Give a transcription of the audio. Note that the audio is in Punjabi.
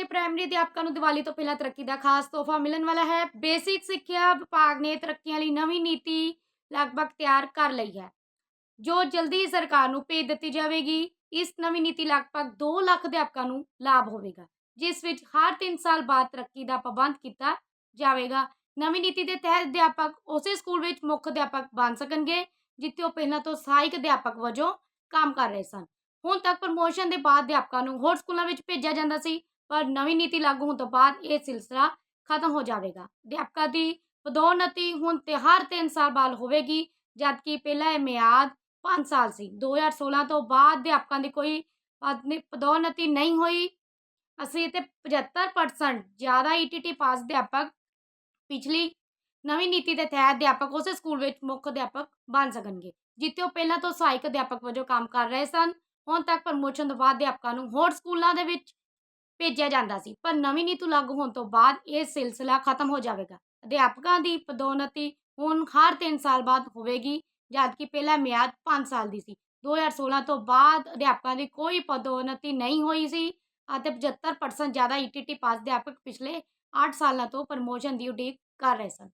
ਬੱਚੇ ਪ੍ਰਾਇਮਰੀ ਅਧਿਆਪਕਾਂ ਨੂੰ ਦੀਵਾਲੀ ਤੋਂ ਪਹਿਲਾਂ ਤਰੱਕੀ ਦਾ ਖਾਸ ਤੋਹਫਾ ਮਿਲਣ ਵਾਲਾ ਹੈ। ਬੇਸਿਕ ਸਿੱਖਿਆ ਵਿਭਾਗ ਨੇ ਤਰੱਕੀਆਂ ਲਈ ਨਵੀਂ ਨੀਤੀ ਲਗਭਗ ਤਿਆਰ ਕਰ ਲਈ ਹੈ। ਜੋ ਜਲਦੀ ਸਰਕਾਰ ਨੂੰ ਭੇਜ ਦਿੱਤੀ ਜਾਵੇਗੀ, ਇਸ ਨਵੀਂ ਨੀਤੀ ਲਗਭਗ 2 ਲੱਖ ਅਧਿਆਪਕਾਂ ਨੂੰ ਲਾਭ ਹੋਵੇਗਾ, ਜਿਸ ਵਿੱਚ ਹਰ 3 ਸਾਲ ਬਾਅਦ ਤਰੱਕੀ ਦਾ ਪ੍ਰਬੰਧ ਕੀਤਾ ਜਾਵੇਗਾ। ਨਵੀਂ ਨੀਤੀ ਦੇ ਤਹਿਤ ਅਧਿਆਪਕ ਉਸੇ ਸਕੂਲ ਵਿੱਚ ਮੁੱਖ ਅਧਿਆਪਕ ਬਣ ਸਕਣਗੇ, ਜਿੱਥੇ ਉਹ ਪਹਿਲਾਂ ਤੋਂ ਸਹਾਇਕ ਅਧਿਆਪਕ ਵਜੋਂ ਕੰਮ ਕਰ ਰਹੇ ਸਨ। ਹੁਣ ਤੱਕ ਪ੍ਰਮੋਸ਼ਨ ਦੇ ਬਾਅਦ ਅਧਿਆਪਕਾਂ ਨੂੰ ਹੋਰ ਸਕੂਲਾਂ ਵਿੱਚ ਭੇਜਿਆ ਜਾਂਦਾ ਸੀ। ਪਰ ਨਵੀਂ ਨੀਤੀ ਲਾਗੂ ਹੋਣ ਤੋਂ ਬਾਅਦ ਇਹ ਸਿਲਸਿਲਾ ਖਤਮ ਹੋ ਜਾਵੇਗਾ। ਅਧਿਆਪਕਾਂ ਦੀ ਪਦੋਨਤੀ ਹੁਣ ਤੇ ਹਰ 3 ਸਾਲ ਬਾਅਦ ਹੋਵੇਗੀ, ਜਦਕਿ ਪਹਿਲਾਂ ਇਹ ਮਿਆਦ 5 ਸਾਲ ਸੀ। 2016 ਤੋਂ ਬਾਅਦ ਅਧਿਆਪਕਾਂ ਦੀ ਕੋਈ ਪਦ- ਪਦੋਨਤੀ ਨਹੀਂ ਹੋਈ। ਅਸੀਂ ਤੇ 75% ਜ਼ਿਆਦਾ ਈਟੀਟੀ ਪਾਸ ਅਧਿਆਪਕ ਪਿਛਲੀ ਨਵੀਂ ਨੀਤੀ ਦੇ ਤਹਿਤ ਅਧਿਆਪਕ ਉਸੇ ਸਕੂਲ ਵਿੱਚ ਮੁੱਖ ਅਧਿਆਪਕ ਬਣ ਸਕਣਗੇ, ਜਿੱਥੇ ਉਹ ਪਹਿਲਾਂ ਤੋਂ ਸਹਾਇਕ ਅਧਿਆਪਕ ਵਜੋਂ ਕੰਮ ਕਰ ਰਹੇ ਸਨ। ਹੁਣ ਤੱਕ ਪ੍ਰਮੋਸ਼ਨ ਤੋਂ ਬਾਅਦ ਅਧਿਆਪਕਾਂ ਨੂੰ ਹੋਰ ਸਕੂਲਾਂ ਦੇ ਵਿੱਚ ਭੇਜਿਆ ਜਾਂਦਾ ਸੀ, ਪਰ ਨਵੀਂ ਨੀਤੀ ਲਾਗੂ ਹੋਣ ਤੋਂ ਬਾਅਦ ਇਹ ਸਿਲਸਿਲਾ ਖਤਮ ਹੋ ਜਾਵੇਗਾ। ਅਧਿਆਪਕਾਂ ਦੀ ਪਦੋਨਤੀ ਹੁਣ ਹਰ 3 ਸਾਲ ਬਾਅਦ ਹੋਵੇਗੀ, ਜਦਕਿ ਪਹਿਲਾ ਮਿਆਦ 5 ਸਾਲ ਦੀ ਸੀ। 2016 ਤੋਂ ਬਾਅਦ ਅਧਿਆਪਕਾਂ ਦੀ ਕੋਈ ਪਦੋਨਤੀ ਨਹੀਂ ਹੋਈ ਸੀ ਅਤੇ 75% ਜ਼ਿਆਦਾ ਈਟੀਟੀ ਪਾਸ ਅਧਿਆਪਕ ਪਿਛਲੇ 8 ਸਾਲਾਂ ਤੋਂ ਪ੍ਰਮੋਸ਼ਨ ਦੀ ਉਡੀਕ ਕਰ ਰਹੇ ਸਨ।